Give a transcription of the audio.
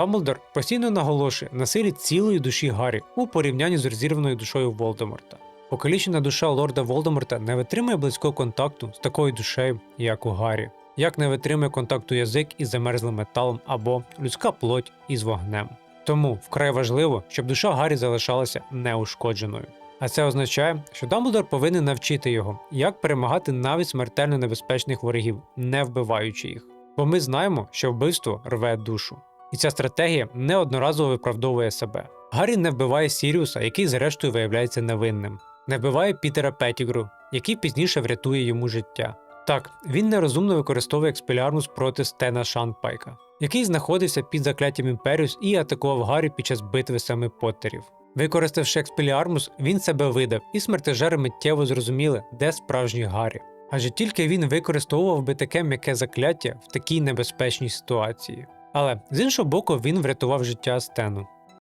Дамблдор постійно наголошує на силі цілої душі Гаррі у порівнянні з розірваною душою Волдеморта. Покалічена душа лорда Волдеморта не витримує близького контакту з такою душею, як у Гаррі, як не витримує контакту язик із замерзлим металом або людська плоть із вогнем. Тому вкрай важливо, щоб душа Гаррі залишалася неушкодженою. А це означає, що Дамблдор повинен навчити його, як перемагати навіть смертельно небезпечних ворогів, не вбиваючи їх. Бо ми знаємо, що вбивство рве душу. І ця стратегія неодноразово виправдовує себе. Гаррі не вбиває Сіріуса, який зрештою виявляється невинним, не вбиває Пітера Петтігру, який пізніше врятує йому життя. Так, він нерозумно використовує експелярмус проти Стена Шанпайка, який знаходився під закляттям Імперіус і атакував Гаррі під час битви семи Поттерів. Використавши експеліармус, він себе видав, і смертежери миттєво зрозуміли, де справжній Гаррі. Адже тільки він використовував би таке м'яке закляття в такій небезпечній ситуації. Але з іншого боку, він врятував життя Стену.